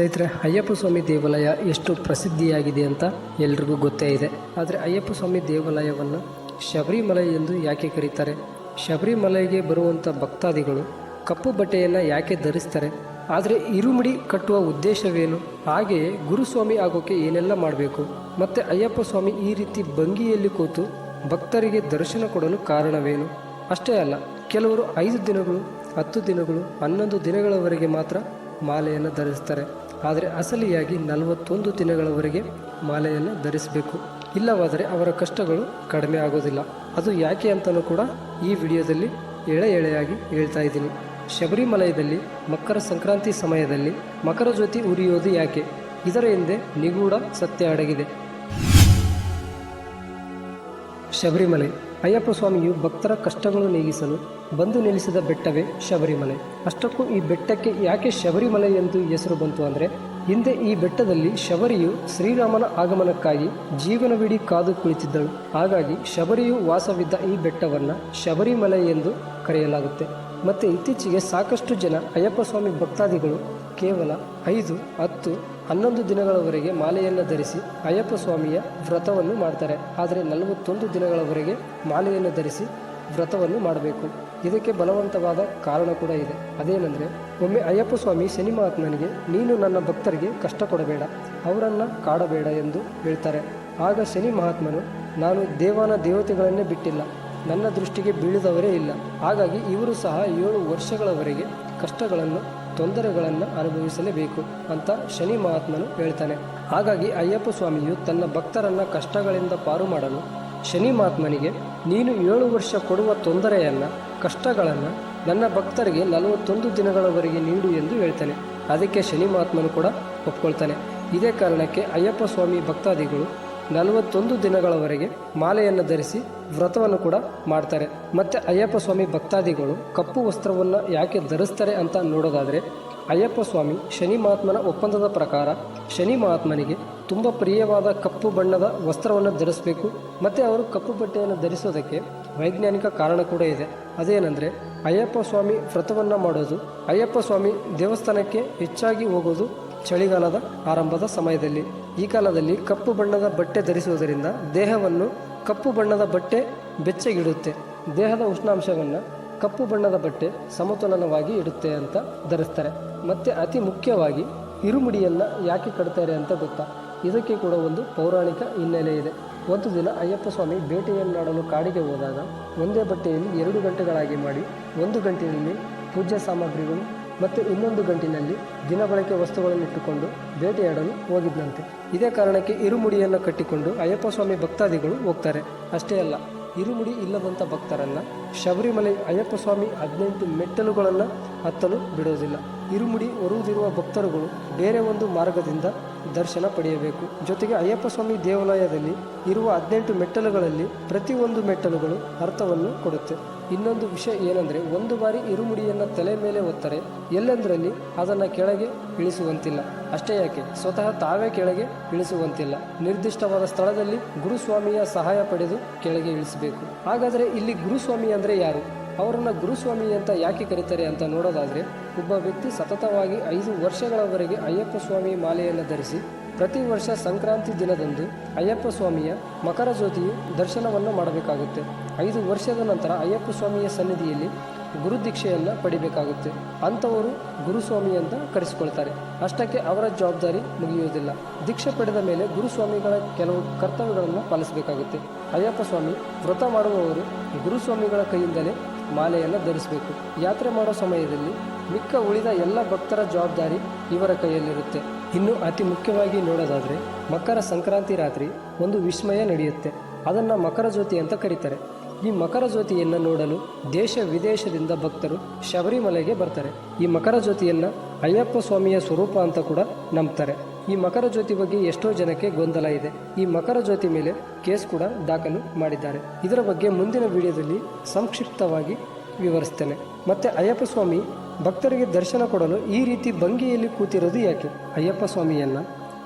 ಸ್ನೇಹಿತರೆ, ಅಯ್ಯಪ್ಪ ಸ್ವಾಮಿ ದೇವಾಲಯ ಎಷ್ಟು ಪ್ರಸಿದ್ಧಿಯಾಗಿದೆ ಅಂತ ಎಲ್ರಿಗೂ ಗೊತ್ತೇ ಇದೆ. ಆದರೆ ಅಯ್ಯಪ್ಪ ಸ್ವಾಮಿ ದೇವಾಲಯವನ್ನು ಶಬರಿಮಲೆ ಎಂದು ಯಾಕೆ ಕರೀತಾರೆ? ಶಬರಿಮಲೆಗೆ ಬರುವಂಥ ಭಕ್ತಾದಿಗಳು ಕಪ್ಪು ಬಟ್ಟೆಯನ್ನು ಯಾಕೆ ಧರಿಸ್ತಾರೆ? ಆದರೆ ಇರುಮುಡಿ ಕಟ್ಟುವ ಉದ್ದೇಶವೇನು? ಹಾಗೆಯೇ ಗುರುಸ್ವಾಮಿ ಆಗೋಕ್ಕೆ ಏನೆಲ್ಲ ಮಾಡಬೇಕು? ಮತ್ತು ಅಯ್ಯಪ್ಪ ಸ್ವಾಮಿ ಈ ರೀತಿ ಭಂಗಿಯಲ್ಲಿ ಕೂತು ಭಕ್ತರಿಗೆ ದರ್ಶನ ಕೊಡಲು ಕಾರಣವೇನು? ಅಷ್ಟೇ ಅಲ್ಲ, ಕೆಲವರು ಐದು ದಿನಗಳು, ಹತ್ತು ದಿನಗಳು, ಹನ್ನೊಂದು ದಿನಗಳವರೆಗೆ ಮಾತ್ರ ಮಾಲೆಯನ್ನು ಧರಿಸ್ತಾರೆ. ಆದರೆ ಅಸಲಿಯಾಗಿ ನಲವತ್ತೊಂದು ದಿನಗಳವರೆಗೆ ಮಾಲೆಯನ್ನು ಧರಿಸಬೇಕು. ಇಲ್ಲವಾದರೆ ಅವರ ಕಷ್ಟಗಳು ಕಡಿಮೆ ಆಗೋದಿಲ್ಲ. ಅದು ಯಾಕೆ ಅಂತಲೂ ಕೂಡ ಈ ವಿಡಿಯೋದಲ್ಲಿ ಎಳೆ ಎಳೆಯಾಗಿ ಹೇಳ್ತಾ ಇದ್ದೀನಿ. ಶಬರಿಮಲಯದಲ್ಲಿ ಮಕರ ಸಂಕ್ರಾಂತಿ ಸಮಯದಲ್ಲಿ ಮಕರ ಜ್ಯೋತಿ ಉರಿಯೋದು ಯಾಕೆ? ಇದರ ಹಿಂದೆ ನಿಗೂಢ ಸತ್ಯ ಅಡಗಿದೆ. ಶಬರಿಮಲೆ. ಅಯ್ಯಪ್ಪ ಸ್ವಾಮಿಯು ಭಕ್ತರ ಕಷ್ಟಗಳು ನೀಗಿಸಲು ಬಂದು ನಿಲ್ಲಿಸಿದ ಬೆಟ್ಟವೇ ಶಬರಿಮಲೆ. ಅಷ್ಟಕ್ಕೂ ಈ ಬೆಟ್ಟಕ್ಕೆ ಯಾಕೆ ಶಬರಿಮಲೆ ಎಂದು ಹೆಸರು ಬಂತು ಅಂದರೆ, ಹಿಂದೆ ಈ ಬೆಟ್ಟದಲ್ಲಿ ಶಬರಿಯು ಶ್ರೀರಾಮನ ಆಗಮನಕ್ಕಾಗಿ ಜೀವನವಿಡೀ ಕಾದು ಕುಳಿತಿದ್ದಳು. ಹಾಗಾಗಿ ಶಬರಿಯು ವಾಸವಿದ್ದ ಈ ಬೆಟ್ಟವನ್ನು ಶಬರಿಮಲೆ ಎಂದು ಕರೆಯಲಾಗುತ್ತೆ. ಮತ್ತು ಇತ್ತೀಚೆಗೆ ಸಾಕಷ್ಟು ಜನ ಅಯ್ಯಪ್ಪ ಸ್ವಾಮಿ ಭಕ್ತಾದಿಗಳು ಕೇವಲ ಐದು, ಹತ್ತು, ಹನ್ನೊಂದು ದಿನಗಳವರೆಗೆ ಮಾಲೆಯನ್ನು ಧರಿಸಿ ಅಯ್ಯಪ್ಪ ಸ್ವಾಮಿಯ ವ್ರತವನ್ನು ಮಾಡ್ತಾರೆ. ಆದರೆ ನಲವತ್ತೊಂದು ದಿನಗಳವರೆಗೆ ಮಾಲೆಯನ್ನು ಧರಿಸಿ ವ್ರತವನ್ನು ಮಾಡಬೇಕು. ಇದಕ್ಕೆ ಬಲವಂತವಾದ ಕಾರಣ ಕೂಡ ಇದೆ. ಅದೇನೆಂದರೆ, ಒಮ್ಮೆ ಅಯ್ಯಪ್ಪ ಸ್ವಾಮಿ ಶನಿ ಮಹಾತ್ಮನಿಗೆ ನೀನು ನನ್ನ ಭಕ್ತರಿಗೆ ಕಷ್ಟ ಕೊಡಬೇಡ ಅವರನ್ನು ಕಾಡಬೇಡ ಎಂದು ಹೇಳ್ತಾರೆ. ಆಗ ಶನಿ ಮಹಾತ್ಮನು ನಾನು ದೇವಾನ ದೇವತೆಗಳನ್ನೇ ಬಿಟ್ಟಿಲ್ಲ, ನನ್ನ ದೃಷ್ಟಿಗೆ ಬೀಳಿದವರೇ ಇಲ್ಲ. ಹಾಗಾಗಿ ಇವರು ಸಹ ಏಳು ವರ್ಷಗಳವರೆಗೆ ಕಷ್ಟಗಳನ್ನು, ತೊಂದರೆಗಳನ್ನು ಅನುಭವಿಸಲೇಬೇಕು ಅಂತ ಶನಿ ಮಹಾತ್ಮನು ಹೇಳ್ತಾನೆ. ಹಾಗಾಗಿ ಅಯ್ಯಪ್ಪ ಸ್ವಾಮಿಯು ತನ್ನ ಭಕ್ತರನ್ನು ಕಷ್ಟಗಳಿಂದ ಪಾರು ಮಾಡಲು ಶನಿ ಮಹಾತ್ಮನಿಗೆ ನೀನು ಏಳು ವರ್ಷ ಕೊಡುವ ತೊಂದರೆಯನ್ನು ಕಷ್ಟಗಳನ್ನು ನನ್ನ ಭಕ್ತರಿಗೆ ನಲವತ್ತೊಂದು ದಿನಗಳವರೆಗೆ ನೀಡು ಎಂದು ಹೇಳ್ತಾನೆ. ಅದಕ್ಕೆ ಶನಿ ಮಹಾತ್ಮನು ಕೂಡ ಒಪ್ಕೊಳ್ತಾನೆ. ಇದೇ ಕಾರಣಕ್ಕೆ ಅಯ್ಯಪ್ಪ ಸ್ವಾಮಿ ಭಕ್ತಾದಿಗಳು ನಲವತ್ತೊಂದು ದಿನಗಳವರೆಗೆ ಮಾಲೆಯನ್ನು ಧರಿಸಿ ವ್ರತವನ್ನು ಕೂಡ ಮಾಡ್ತಾರೆ. ಮತ್ತು ಅಯ್ಯಪ್ಪ ಸ್ವಾಮಿ ಭಕ್ತಾದಿಗಳು ಕಪ್ಪು ವಸ್ತ್ರವನ್ನು ಯಾಕೆ ಧರಿಸ್ತಾರೆ ಅಂತ ನೋಡೋದಾದರೆ, ಅಯ್ಯಪ್ಪ ಸ್ವಾಮಿ ಶನಿ ಮಹಾತ್ಮನ ಒಪ್ಪಂದದ ಪ್ರಕಾರ ಶನಿ ಮಹಾತ್ಮನಿಗೆ ತುಂಬ ಪ್ರಿಯವಾದ ಕಪ್ಪು ಬಣ್ಣದ ವಸ್ತ್ರವನ್ನು ಧರಿಸಬೇಕು. ಮತ್ತು ಅವರು ಕಪ್ಪು ಬಟ್ಟೆಯನ್ನು ಧರಿಸೋದಕ್ಕೆ ವೈಜ್ಞಾನಿಕ ಕಾರಣ ಕೂಡ ಇದೆ. ಅದೇನೆಂದರೆ, ಅಯ್ಯಪ್ಪ ಸ್ವಾಮಿ ವ್ರತವನ್ನು ಮಾಡೋದು, ಅಯ್ಯಪ್ಪ ಸ್ವಾಮಿ ದೇವಸ್ಥಾನಕ್ಕೆ ಹೆಚ್ಚಾಗಿ ಹೋಗೋದು ಚಳಿಗಾಲದ ಆರಂಭದ ಸಮಯದಲ್ಲಿ. ಈ ಕಾಲದಲ್ಲಿ ಕಪ್ಪು ಬಣ್ಣದ ಬಟ್ಟೆ ಧರಿಸುವುದರಿಂದ ದೇಹವನ್ನು ಕಪ್ಪು ಬಣ್ಣದ ಬಟ್ಟೆ ಬೆಚ್ಚಗಿಡುತ್ತೆ. ದೇಹದ ಉಷ್ಣಾಂಶವನ್ನು ಕಪ್ಪು ಬಣ್ಣದ ಬಟ್ಟೆ ಸಮತೋಲನವಾಗಿ ಇಡುತ್ತೆ ಅಂತ ಧರಿಸ್ತಾರೆ. ಮತ್ತು ಅತಿ ಮುಖ್ಯವಾಗಿ, ಇರುಮುಡಿಯನ್ನು ಯಾಕೆ ಕಟ್ತಾರೆ ಅಂತ ಗೊತ್ತಾ? ಇದಕ್ಕೆ ಕೂಡ ಒಂದು ಪೌರಾಣಿಕ ಹಿನ್ನೆಲೆ ಇದೆ. ಒಂದು ದಿನ ಅಯ್ಯಪ್ಪ ಸ್ವಾಮಿ ಬೇಟೆಯನ್ನಾಡಲು ಕಾಡಿಗೆ ಹೋದಾಗ ಒಂದೇ ಬಟ್ಟೆಯಲ್ಲಿ ಎರಡು ಗಂಟೆಗಳಾಗಿ ಮಾಡಿ, ಒಂದು ಗಂಟೆಯಲ್ಲಿ ಪೂಜ್ಯ ಸಾಮಗ್ರಿಗಳು ಮತ್ತು ಇನ್ನೊಂದು ಗಂಟಿನಲ್ಲಿ ದಿನಬಳಕೆ ವಸ್ತುಗಳನ್ನು ಇಟ್ಟುಕೊಂಡು ಬೇಟೆಯಾಡಲು ಹೋಗಿದ್ದಂತೆ ಇದೇ ಕಾರಣಕ್ಕೆ ಇರುಮುಡಿಯನ್ನು ಕಟ್ಟಿಕೊಂಡು ಅಯ್ಯಪ್ಪ ಸ್ವಾಮಿ ಭಕ್ತಾದಿಗಳು ಹೋಗ್ತಾರೆ. ಅಷ್ಟೇ ಅಲ್ಲ, ಇರುಮುಡಿ ಇಲ್ಲದಂಥ ಭಕ್ತರನ್ನ ಶಬರಿಮಲೆ ಅಯ್ಯಪ್ಪ ಸ್ವಾಮಿ ಹದಿನೆಂಟು ಮೆಟ್ಟಲುಗಳನ್ನು ಹತ್ತಲು ಬಿಡೋದಿಲ್ಲ. ಇರುಮುಡಿ ಹೊರುವುದಿರುವ ಭಕ್ತರುಗಳು ಬೇರೆ ಒಂದು ಮಾರ್ಗದಿಂದ ದರ್ಶನ ಪಡೆಯಬೇಕು. ಜೊತೆಗೆ ಅಯ್ಯಪ್ಪ ಸ್ವಾಮಿ ದೇವಾಲಯದಲ್ಲಿ ಇರುವ ಹದಿನೆಂಟು ಮೆಟ್ಟಲುಗಳಲ್ಲಿ ಪ್ರತಿಯೊಂದು ಮೆಟ್ಟಲುಗಳು ಅರ್ಥವನ್ನು ಕೊಡುತ್ತೆ. ಇನ್ನೊಂದು ವಿಷಯ ಏನಂದರೆ, ಒಂದು ಬಾರಿ ಇರುಮುಡಿಯನ್ನು ತಲೆ ಮೇಲೆ ಒತ್ತರೆ ಎಲ್ಲೆಂದರಲ್ಲಿ ಅದನ್ನು ಕೆಳಗೆ ಇಳಿಸುವಂತಿಲ್ಲ. ಅಷ್ಟೇ ಯಾಕೆ, ಸ್ವತಃ ತಾವೇ ಕೆಳಗೆ ಇಳಿಸುವಂತಿಲ್ಲ. ನಿರ್ದಿಷ್ಟವಾದ ಸ್ಥಳದಲ್ಲಿ ಗುರುಸ್ವಾಮಿಯ ಸಹಾಯ ಪಡೆದು ಕೆಳಗೆ ಇಳಿಸಬೇಕು. ಹಾಗಾದರೆ ಇಲ್ಲಿ ಗುರುಸ್ವಾಮಿ ಅಂದರೆ ಯಾರು? ಅವರನ್ನು ಗುರುಸ್ವಾಮಿ ಅಂತ ಯಾಕೆ ಕರೀತಾರೆ ಅಂತ ನೋಡೋದಾದರೆ, ಒಬ್ಬ ವ್ಯಕ್ತಿ ಸತತವಾಗಿ ಐದು ವರ್ಷಗಳವರೆಗೆ ಅಯ್ಯಪ್ಪ ಸ್ವಾಮಿ ಮಾಲೆಯನ್ನು ಧರಿಸಿ, ಪ್ರತಿ ವರ್ಷ ಸಂಕ್ರಾಂತಿ ದಿನದಂದು ಅಯ್ಯಪ್ಪ ಸ್ವಾಮಿಯ ಮಕರ ಜ್ಯೋತಿಯು ದರ್ಶನವನ್ನು ಮಾಡಬೇಕಾಗುತ್ತೆ. ಐದು ವರ್ಷದ ನಂತರ ಅಯ್ಯಪ್ಪ ಸ್ವಾಮಿಯ ಸನ್ನಿಧಿಯಲ್ಲಿ ಗುರುದೀಕ್ಷೆಯನ್ನು ಪಡಿಬೇಕಾಗುತ್ತೆ. ಅಂಥವರು ಗುರುಸ್ವಾಮಿ ಅಂತ ಕರೆಸಿಕೊಳ್ತಾರೆ. ಅಷ್ಟಕ್ಕೆ ಅವರ ಜವಾಬ್ದಾರಿ ಮುಗಿಯುವುದಿಲ್ಲ. ದೀಕ್ಷೆ ಪಡೆದ ಮೇಲೆ ಗುರುಸ್ವಾಮಿಗಳ ಕೆಲವು ಕರ್ತವ್ಯಗಳನ್ನು ಪಾಲಿಸಬೇಕಾಗುತ್ತೆ. ಅಯ್ಯಪ್ಪ ಸ್ವಾಮಿ ವ್ರತ ಮಾಡುವವರು ಗುರುಸ್ವಾಮಿಗಳ ಕೈಯಿಂದಲೇ ಮಾಲೆಯನ್ನು ಧರಿಸಬೇಕು. ಯಾತ್ರೆ ಮಾಡೋ ಸಮಯದಲ್ಲಿ ಮಿಕ್ಕ ಉಳಿದ ಎಲ್ಲ ಭಕ್ತರ ಜವಾಬ್ದಾರಿ ಇವರ ಕೈಯಲ್ಲಿರುತ್ತೆ. ಇನ್ನು ಅತಿ ಮುಖ್ಯವಾಗಿ ನೋಡೋದಾದರೆ ಮಕರ ಸಂಕ್ರಾಂತಿ ರಾತ್ರಿ ಒಂದು ವಿಸ್ಮಯ ನಡೆಯುತ್ತೆ. ಅದನ್ನು ಮಕರ ಜ್ಯೋತಿ ಅಂತ ಕರೀತಾರೆ. ಈ ಮಕರ ಜ್ಯೋತಿಯನ್ನು ನೋಡಲು ದೇಶ ವಿದೇಶದಿಂದ ಭಕ್ತರು ಶಬರಿಮಲೆಗೆ ಬರ್ತಾರೆ. ಈ ಮಕರ ಜ್ಯೋತಿಯನ್ನು ಅಯ್ಯಪ್ಪ ಸ್ವಾಮಿಯ ಸ್ವರೂಪ ಅಂತ ಕೂಡ ನಂಬ್ತಾರೆ. ಈ ಮಕರ ಜ್ಯೋತಿ ಬಗ್ಗೆ ಎಷ್ಟೋ ಜನಕ್ಕೆ ಗೊಂದಲ ಇದೆ. ಈ ಮಕರ ಜ್ಯೋತಿ ಮೇಲೆ ಕೇಸ್ ಕೂಡ ದಾಖಲು ಮಾಡಿದ್ದಾರೆ. ಇದರ ಬಗ್ಗೆ ಮುಂದಿನ ವಿಡಿಯೋದಲ್ಲಿ ಸಂಕ್ಷಿಪ್ತವಾಗಿ ವಿವರಿಸ್ತೇನೆ. ಮತ್ತೆ ಅಯ್ಯಪ್ಪ ಸ್ವಾಮಿ ಭಕ್ತರಿಗೆ ದರ್ಶನ ಕೊಡಲು ಈ ರೀತಿ ಭಂಗಿಯಲ್ಲಿ ಕೂತಿರೋದು ಯಾಕೆ? ಅಯ್ಯಪ್ಪ ಸ್ವಾಮಿಯನ್ನ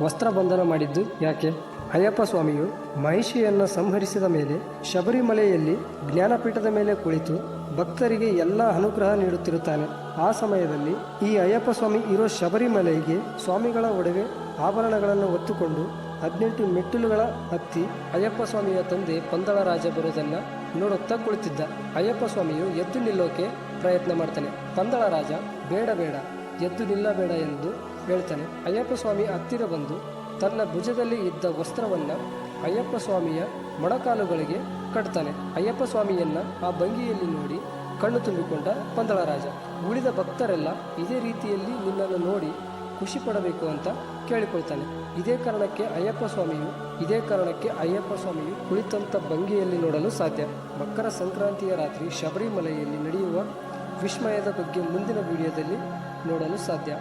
ವಸ್ತ್ರ ಬಂಧನ ಮಾಡಿದ್ದು ಯಾಕೆ? ಅಯ್ಯಪ್ಪ ಸ್ವಾಮಿಯು ಮಹಿಷಿಯನ್ನು ಸಂಹರಿಸಿದ ಮೇಲೆ ಶಬರಿಮಲೆಯಲ್ಲಿ ಜ್ಞಾನಪೀಠದ ಮೇಲೆ ಕುಳಿತು ಭಕ್ತರಿಗೆ ಎಲ್ಲ ಅನುಗ್ರಹ ನೀಡುತ್ತಿರುತ್ತಾನೆ. ಆ ಸಮಯದಲ್ಲಿ ಈ ಅಯ್ಯಪ್ಪ ಸ್ವಾಮಿ ಇರೋ ಶಬರಿಮಲೆಗೆ ಸ್ವಾಮಿಗಳ ಒಡವೆ ಆಭರಣಗಳನ್ನು ಹೊತ್ತುಕೊಂಡು ಹದಿನೆಂಟು ಮೆಟ್ಟಿಲುಗಳ ಹತ್ತಿ ಅಯ್ಯಪ್ಪ ಸ್ವಾಮಿಯ ತಂದೆ ಪಂದಳ ರಾಜ ಬರುವುದನ್ನು ನೋಡುತ್ತಾ ಕುಳಿತಿದ್ದ. ಅಯ್ಯಪ್ಪ ಸ್ವಾಮಿಯು ಎದ್ದು ನಿಲ್ಲೋಕೆ ಪ್ರಯತ್ನ ಮಾಡ್ತಾನೆ. ಪಂದಳ ರಾಜ, ಬೇಡ ಬೇಡ, ಎದ್ದು ನಿಲ್ಲಬೇಡ ಎಂದು ಹೇಳ್ತಾನೆ. ಅಯ್ಯಪ್ಪ ಸ್ವಾಮಿ ಹತ್ತಿರ ಬಂದು ತನ್ನ ಭುಜದಲ್ಲಿ ಇದ್ದ ವಸ್ತ್ರವನ್ನು ಅಯ್ಯಪ್ಪ ಸ್ವಾಮಿಯ ಮೊಣಕಾಲುಗಳಿಗೆ ಕಟ್ತಾನೆ. ಅಯ್ಯಪ್ಪ ಸ್ವಾಮಿಯನ್ನ ಆ ಭಂಗಿಯಲ್ಲಿ ನೋಡಿ ಕಣ್ಣು ತುಂಬಿಕೊಂಡ ಪಂದಳರಾಜ. ಉಳಿದ ಭಕ್ತರೆಲ್ಲ ಇದೇ ರೀತಿಯಲ್ಲಿ ನಿನ್ನನ್ನು ನೋಡಿ ಖುಷಿ ಪಡಬೇಕು ಅಂತ ಕೇಳಿಕೊಳ್ತಾನೆ. ಇದೇ ಕಾರಣಕ್ಕೆ ಅಯ್ಯಪ್ಪ ಸ್ವಾಮಿಯು, ಇದೇ ಕಾರಣಕ್ಕೆ ಅಯ್ಯಪ್ಪ ಸ್ವಾಮಿಯು ಕುಳಿತಂಥ ಭಂಗಿಯಲ್ಲಿ ನೋಡಲು ಸಾಧ್ಯ. ಮಕರ ಸಂಕ್ರಾಂತಿಯ ರಾತ್ರಿ ಶಬರಿಮಲೆಯಲ್ಲಿ ನಡೆಯುವ ವಿಸ್ಮಯದ ಬಗ್ಗೆ ಮುಂದಿನ ವಿಡಿಯೋದಲ್ಲಿ ನೋಡಲು ಸಾಧ್ಯ.